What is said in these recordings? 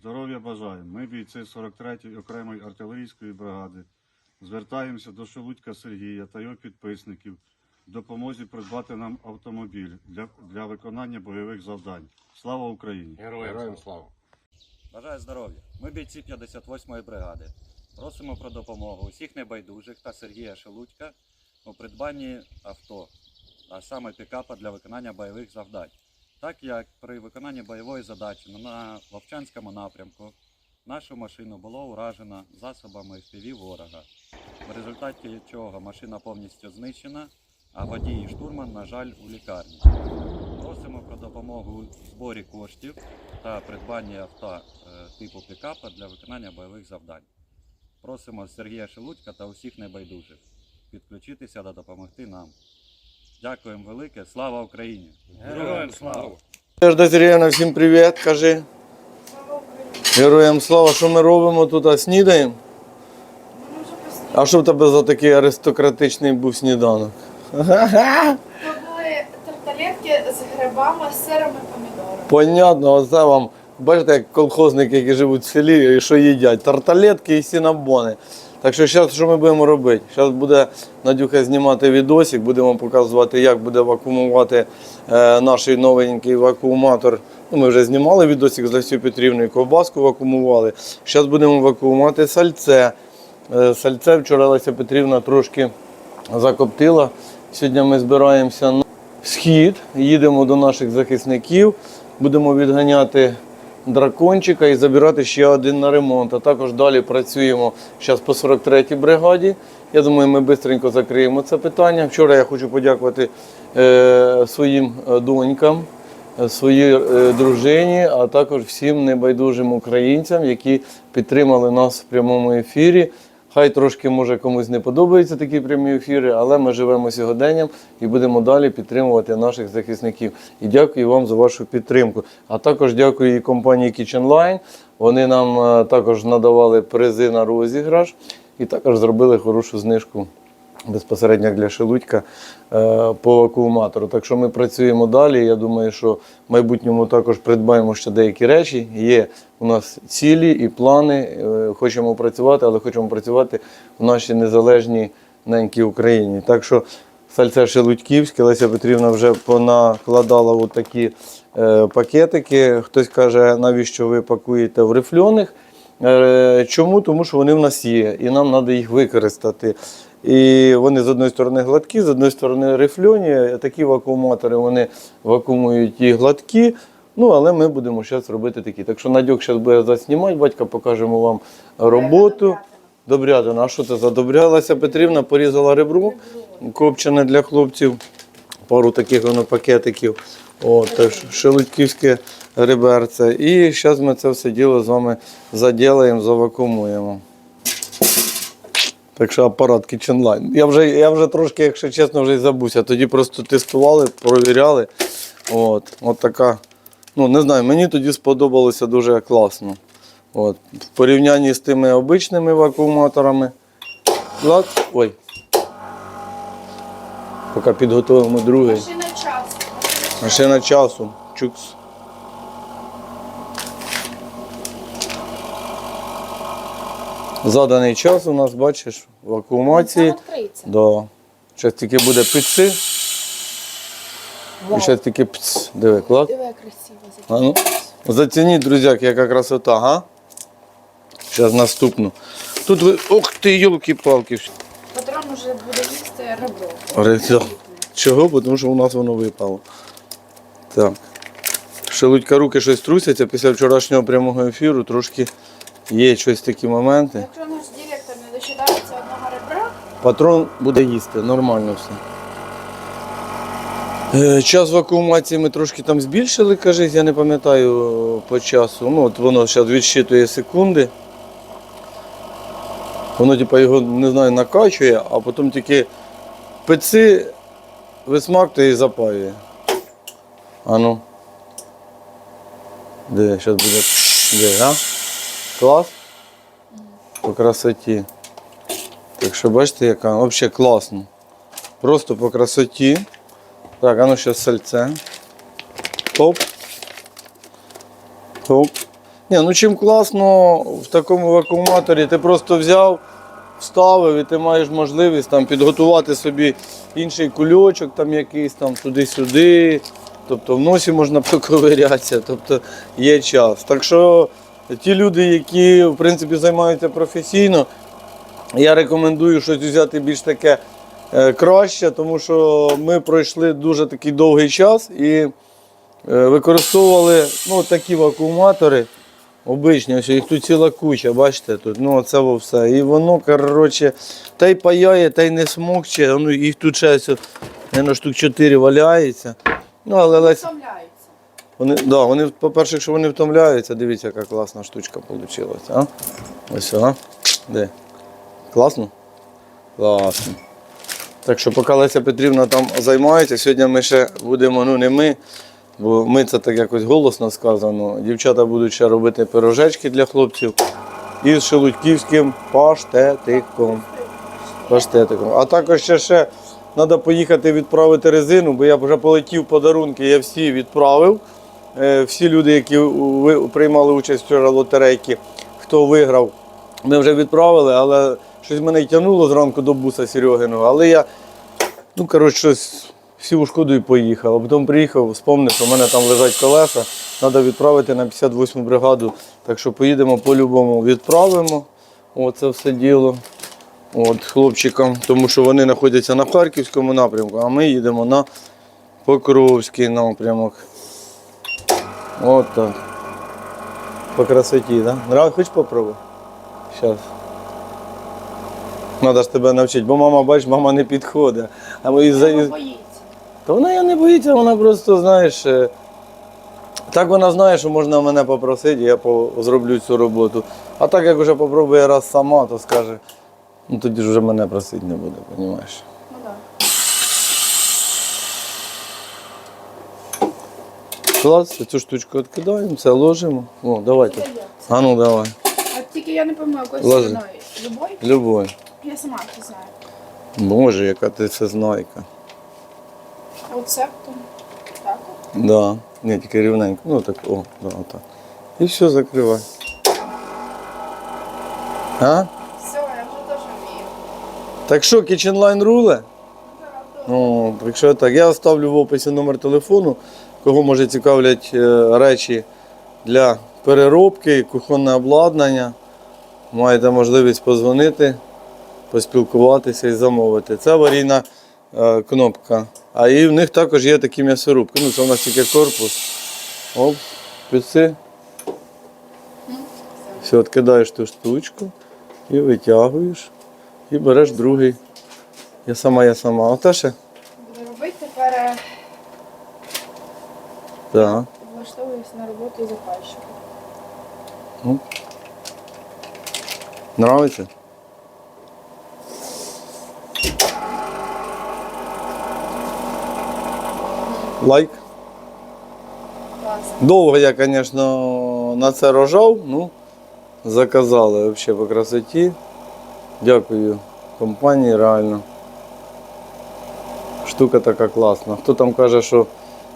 Здоров'я бажаємо. Ми, бійці 43-ї окремої артилерійської бригади, звертаємося до Шелудька Сергія та його підписників в допомозі придбати нам автомобіль для, для виконання бойових завдань. Слава Україні! Героям слава! Бажаю здоров'я. Ми бійці 58-ї бригади. Просимо про допомогу усіх небайдужих та Сергія Шелудька у придбанні авто, а саме пікапа для виконання бойових завдань. Так як при виконанні бойової задачі на Вовчанському напрямку нашу машину було уражено засобами FPV ворога, в результаті чого машина повністю знищена, а водій і штурман, на жаль, у лікарні. Просимо про допомогу у зборі коштів та придбанні авто е, типу пікапа для виконання бойових завдань. Просимо Сергія Шелудька та усіх небайдужих підключитися та допомогти нам. Дякуємо велике, слава Україні! Героям слава! Надежда Сергіївна, всім привіт, кажи. Героям слава, що ми робимо тут, а снідаємо? А що в тебе за такий аристократичний був сніданок? Були тарталетки з грибами, сиром і помідором. Понятно, оце вам, бачите, як колхозники, які живуть в селі, і що їдять? Тарталетки і сінабони. Так що зараз що ми будемо робити? Зараз буде Надюха знімати відосик, будемо показувати, як буде вакуумувати е, наш новенький вакууматор. Ну, ми вже знімали відосик з Лесією Петрівною, ковбаску вакуумували. Зараз будемо вакуумувати сальце. Е, Сальце вчора Леся Петрівна трошки закоптила. Сьогодні ми збираємося на схід, їдемо до наших захисників, будемо відганяти дракончика і забирати ще один на ремонт. А також далі працюємо зараз по 43-й бригаді. Я думаю, ми швидко закриємо це питання. Вчора я хочу подякувати е, своїм е, донькам, е, своїй е, дружині, а також всім небайдужим українцям, які підтримали нас в прямому ефірі. Хай трошки може комусь не подобаються такі прямі ефіри, але ми живемо сьогоденням і будемо далі підтримувати наших захисників. І дякую вам за вашу підтримку. А також дякую і компанії Kitchen Line. Вони нам е, також надавали призи на розіграш і також зробили хорошу знижку безпосередньо для Шелудька е, по акумулятору. Так що ми працюємо далі. Я думаю, що в майбутньому також придбаємо ще деякі речі. Є у нас цілі і плани. Е, Хочемо працювати, але хочемо працювати в нашій незалежній ненькій Україні. Так що сальце Шелудьківське, Леся Петрівна вже понакладала от такі е, пакетики. Хтось каже, навіщо ви пакуєте в рифльоних. Чому? Тому що вони в нас є, і нам треба їх використати. І вони з одної сторони гладкі, з одної сторони рифльоні. Такі вакууматори вони вакуумують і гладкі. Ну, але ми будемо зараз робити такі. Так що Надюк зараз буде заснімати, батька покажемо вам роботу. Добрядина, а що це за добрялася Петрівна? Порізала ребро, копчене для хлопців. Пару таких воно пакетиків. О, теж шелудьківське реберце. І зараз ми це все діло з вами заділаємо, завакумуємо. Так що апарат Kitchen Line. Я вже, я вже трошки, якщо чесно, вже й забувся. Тоді просто тестували, провіряли. От, от така. Ну, не знаю, мені тоді сподобалося дуже класно. От. В порівнянні з тими обичними вакууматорами. Ой. Поки підготуємо другий. Машина часу. Машина часу. Чукс. Заданий час у нас, бачиш, в акумації. Да. Зараз тільки буде пици. І зараз тільки пц. Диви, клад. Диви, красиво. Ну. Зацініть, друзяки, яка красота, га? Зараз наступну. Тут ви. Ох ти, йолки-палки. Патрон уже буде їсти ребро. Рецепт. Чого? Бо Тому що у нас воно випало. Так. Шелудька руки щось трусяться після вчорашнього прямого ефіру, трошки є щось такі моменти. Якщо наш директор не дочитається одного ребра, Патрон буде їсти, нормально все. Е, Час вакуумації ми трошки там збільшили, кажись, я не пам'ятаю е, по часу. Ну, от воно зараз відсчитує секунди. Воно, типу, його, не знаю, накачує, а потім тільки пеци висмактує і запаює. А ну. Де, зараз буде. Де, а? Клас? По красоті. Так що бачите, яка взагалі класно. Просто по красоті. Так, а ну ще сальце. Топ. Топ. Ні, ну чим класно в такому вакууматорі, ти просто взяв, вставив і ти маєш можливість там підготувати собі інший кульочок, там якийсь там туди-сюди. Тобто в носі можна поковирятися, тобто є час. Так що ті люди, які в принципі займаються професійно, я рекомендую щось взяти більш таке е, краще, тому що ми пройшли дуже такий довгий час і е, використовували ну, такі вакууматори. Обичні, ось їх тут ціла куча, бачите, тут, ну це все. І воно, коротше, та й паяє, та й не смокче, ну, їх тут ще ось, наверно, штук 4 валяється. Ну, але Леся. Вони, да, вони, по-перше, якщо вони втомляються, дивіться, яка класна штучка вийшла. А? Ось, а? Де? Класно? Класно. Так що поки Леся Петрівна там займається, сьогодні ми ще будемо, ну не ми, бо ми це так якось голосно сказано. Дівчата будуть ще робити пирожечки для хлопців із шелудьківським паштетиком. Паштетиком. А також ще, ще треба поїхати відправити резину, бо я вже полетів подарунки, я всі відправив. Е, Всі люди, які приймали участь вчора в лотерейки, хто виграв, ми вже відправили, але щось мене тягнуло зранку до буса Серегиного. Але я, ну коротше, щось всю шкоду і поїхав. А потім приїхав, вспомнив, що в мене там лежать колеса, треба відправити на 58 бригаду. Так що поїдемо по-любому, відправимо. Оце все діло. От, хлопчикам, тому що вони знаходяться на Харківському напрямку, а ми їдемо на Покровський напрямок. От так. По красоті? Да? Нрав, хоч попробуй? Зараз. Треба ж тебе навчити, бо мама, бачиш, мама не підходить. А ми із-за- Вона боїться. Та вона я не боїться, вона просто, знаєш, е, так вона знає, що можна мене попросити, я по- зроблю цю роботу. А так як вже попробує раз сама, то скаже, ну тоді ж вже мене просити не буде, розумієш? Ну так. Клас, цю штучку відкидаємо, це ложимо. О, давайте. А ну давай. А тільки я не пам'ятаю, якою Ложи. стороною. Любой? Любой. Я сама не знаю. Боже, яка ти всезнайка. А Оце там. Так. от. Да. Ні, тільки рівненько. Ну так, о, да, отак. І все, закривай. А? Все, я вже теж вмію. Так що, Kitchen Line руле? Ну, якщо так, я оставлю в описі номер телефону, кого може цікавлять е, речі для переробки, кухонне обладнання. Маєте можливість позвонити, поспілкуватися і замовити. Це аварійна е, кнопка. А і в них також є такі м'ясорубки. Ну, це у нас тільки корпус. Оп, підси. Все, відкидаєш ту штучку і витягуєш, і береш другий. Я сама, я сама. Оте ще? Буду робити тепер Так. влаштовуюсь на роботу заказчика. Нравиться? Лайк. Класно. Довго я, звісно, на це рожав, ну, заказали взагалі по красоті. Дякую компанії, реально. Штука така класна. Хто там каже, що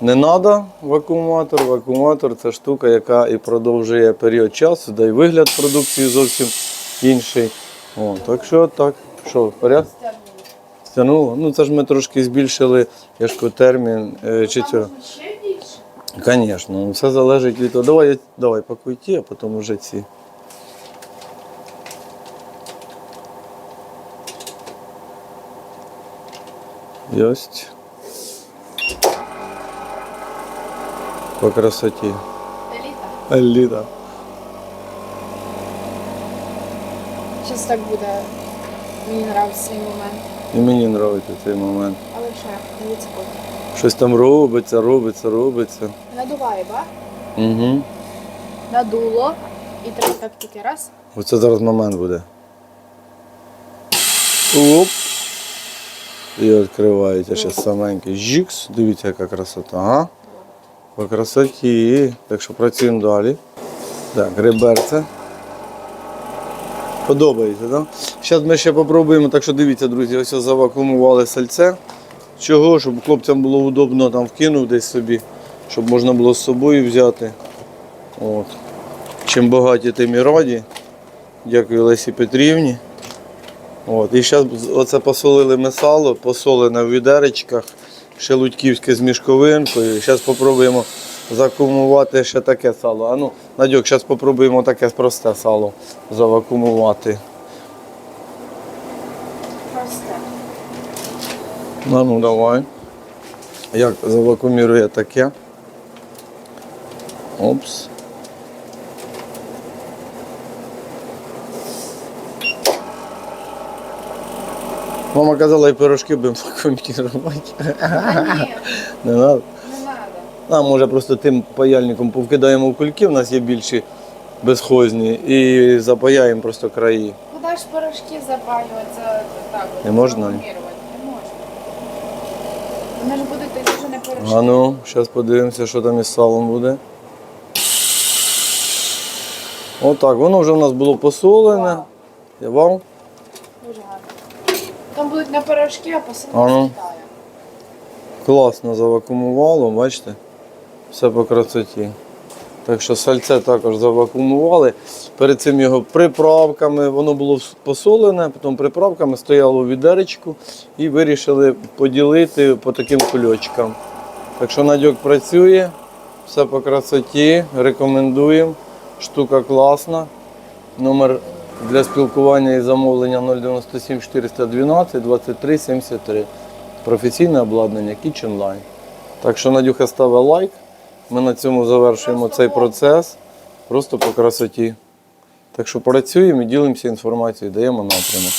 не треба вакууматор, вакууматор це штука, яка і продовжує період часу, да й вигляд продукції зовсім інший. О, так що так. Що, в порядку? Стягнуло? Ну це ж ми трошки збільшили я ж кажу, термін е, чи цього. Звісно, все залежить від того. Давай, давай пакуй ті, а потім вже ці. Єсть. По красоті. Еліта. Еліта. Зараз так буде. Мені подобається цей момент. І мені подобається цей момент. Але ще, дивіться потім. Щось там робиться, робиться, робиться. Надуває, ба? Угу. Надуло. І треба так тільки раз. Оце зараз момент буде. Оп. І відкривається ще саменький. Жікс. Дивіться, яка красота. Ага. По красоті. Так що працюємо далі. Так, реберце. Подобається, так? Зараз ми ще попробуємо, так що дивіться, друзі, ось завакуумували сальце. Чого? Щоб хлопцям було удобно там вкинув десь собі, щоб можна було з собою взяти. От. Чим багаті, тим і раді. Дякую Лесі Петрівні. От. І зараз оце посолили ми сало, посолене в відеречках, шелудьківське з мішковинкою. Зараз спробуємо закумувати ще таке сало. А ну, Надьок, зараз спробуємо таке просте сало завакумувати. Просте. Ну, ну давай. Як завакумірує таке? Опс. Мама казала, і пирожки будемо. А ні, Не треба. А може просто тим паяльником повкидаємо в кульки, в нас є більші безхозні, і запаяємо просто краї. Куди ж порошки запалювати за так? Не можна? Не можна. Вони ж будуть тоді вже не порошки. А ну, зараз подивимося, що там із салом буде. Отак, воно вже у нас було посолене. Вау, Я вам? Дуже гарно. Там будуть не порошки, а посилки А ну. з Китаю. Класно завакумувало, бачите? Все по красоті. Так що сальце також завакумували. Перед цим його приправками, воно було посолене, потім приправками стояло у відеречку і вирішили поділити по таким кульочкам. Так що Надьок працює, все по красоті, рекомендуємо. Штука класна. Номер для спілкування і замовлення 097 412 23 73. Професійне обладнання Kitchen Line. Так що Надюха ставить лайк. Ми на цьому завершуємо цей процес. Просто по красоті. Так що працюємо і ділимося інформацією, даємо напрямок.